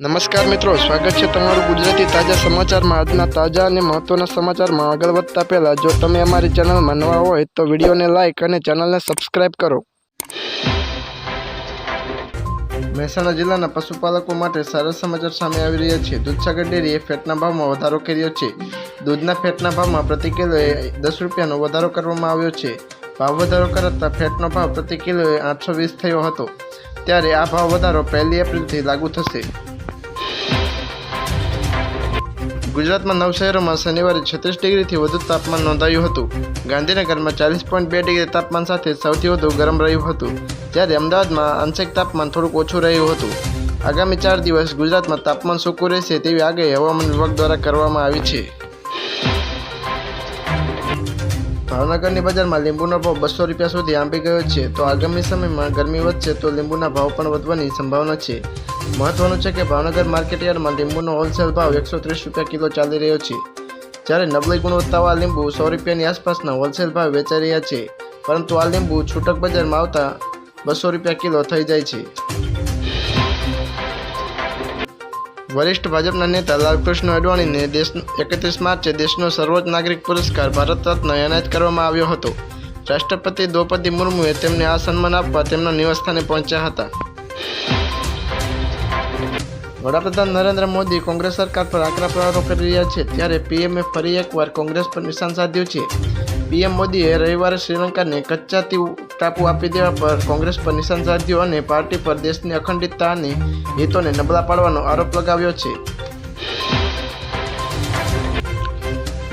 નમસ્કાર મિત્રો, સ્વાગત છે તમારું ગુજરાતી તાજા સમાચારમાં. આજના તાજા અને મહત્વના સમાચારમાં આગળ વધતા પહેલા, જો તમે અમારી ચેનલમાં નવા હોય તો વિડીયોને લાઇક અને ચેનલને સબસ્ક્રાઇબ કરો. મહેસાણા જિલ્લાના પશુપાલકો માટે સારા સમાચાર સામે આવી રહ્યા છે. દૂધસાગર ડેરીએ ફેટના ભાવમાં વધારો કર્યો છે. દૂધના ફેટના ભાવમાં પ્રતિ કિલોએ દસ રૂપિયાનો વધારો કરવામાં આવ્યો છે. ભાવ વધારો કરાતા ફેટનો ભાવ પ્રતિ કિલોએ આઠસો વીસ થયો હતો. ત્યારે આ ભાવ વધારો પહેલી એપ્રિલથી લાગુ થશે. ગુજરાતમાં નવ શહેરોમાં શનિવારે છત્રીસ ડિગ્રીથી વધુ તાપમાન નોંધાયું હતું. ગાંધીનગરમાં ચાલીસ પોઈન્ટ બે ડિગ્રી તાપમાન સાથે સૌથી વધુ ગરમ રહ્યું હતું. જ્યારે અમદાવાદમાં આંશિક તાપમાન થોડુંક ઓછું રહ્યું હતું. આગામી ચાર દિવસ ગુજરાતમાં તાપમાન સૂકું રહેશે તેવી આગાહી હવામાન વિભાગ દ્વારા કરવામાં આવી છે. ભાવનગરની બજારમાં લીંબુનો ભાવ બસો રૂપિયા સુધી આંબી ગયો છે. તો આગામી સમયમાં ગરમી વધશે તો લીંબુના ભાવ પણ વધવાની સંભાવના છે. મહત્વનું છે કે ભાવનગર માર્કેટયાર્ડમાં લીંબુનો હોલસેલ ભાવ એકસો ત્રીસ રૂપિયા કિલો ચાલી રહ્યો છે. જ્યારે નબળી ગુણવત્તાવાળા લીંબુ સો રૂપિયાની આસપાસના હોલસેલ ભાવ વેચાઈ રહ્યા છે. પરંતુ આ લીંબુ છૂટક બજારમાં આવતા બસો રૂપિયા કિલો થઈ જાય છે. વરિષ્ઠ ભાજપના નેતા લાલકૃષ્ણ અડવાણીને દેશ એકત્રીસ માર્ચે દેશનો સર્વોચ્ચ નાગરિક પુરસ્કાર, ભારત રત્ન એનાયત કરવામાં આવ્યો હતો. રાષ્ટ્રપતિ દ્રૌપદી મુર્મુએ તેમને આ સન્માન આપવા તેમના નિવાસસ્થાને પહોંચ્યા હતા. વડાપ્રધાન નરેન્દ્ર મોદી કોંગ્રેસ સરકાર પર આકરા પ્રહારો કરી રહ્યા છે, ત્યારે પીએમએ ફરી એકવાર કોંગ્રેસ પર નિશાન સાધ્યું છે. પીએમ મોદીએ રવિવારે શ્રીલંકાને કચ્ચા તીવ ટાપુ આપી દેવા પર કોંગ્રેસ પર નિશાન સાધ્યું અને પાર્ટી પર દેશની અખંડિતતા અને હિતોને નબળા પાડવાનો આરોપ લગાવ્યો છે.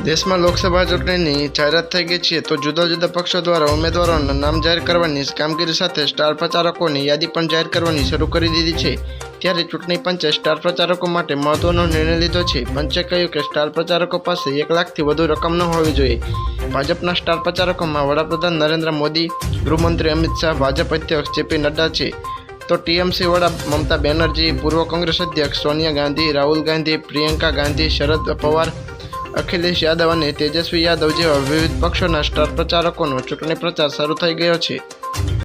દેશમાં લોકસભા ચૂંટણીની જાહેરાત થઈ ગઈ છે, તો જુદા જુદા પક્ષો દ્વારા ઉમેદવારોના નામ જાહેર કરવાની કામગીરી સાથે સ્ટાર પ્રચારકોની યાદી પણ જાહેર કરવાની શરૂ કરી દીધી છે. ત્યારે ચૂંટણી પંચે સ્ટાર પ્રચારકો માટે મહત્વનો નિર્ણય લીધો છે. પંચે કહ્યું કે સ્ટાર પ્રચારકો પાસે એક લાખથી વધુ રકમ ન હોવી જોઈએ. ભાજપના સ્ટાર પ્રચારકોમાં વડાપ્રધાન નરેન્દ્ર મોદી, ગૃહમંત્રી અમિત શાહ, ભાજપ અધ્યક્ષ જેપી નડ્ડા છે. તો ટીએમસી વડા મમતા બેનર્જી, પૂર્વ કોંગ્રેસ અધ્યક્ષ સોનિયા ગાંધી, રાહુલ ગાંધી, પ્રિયંકા ગાંધી, શરદ પવાર અખિલેશ યાદવ અને તેજસ્વી યાદવ જેવા વિવિધ પક્ષોના સ્ટાર પ્રચારકોનો ચૂંટણી પ્રચાર શરૂ થઈ ગયો છે.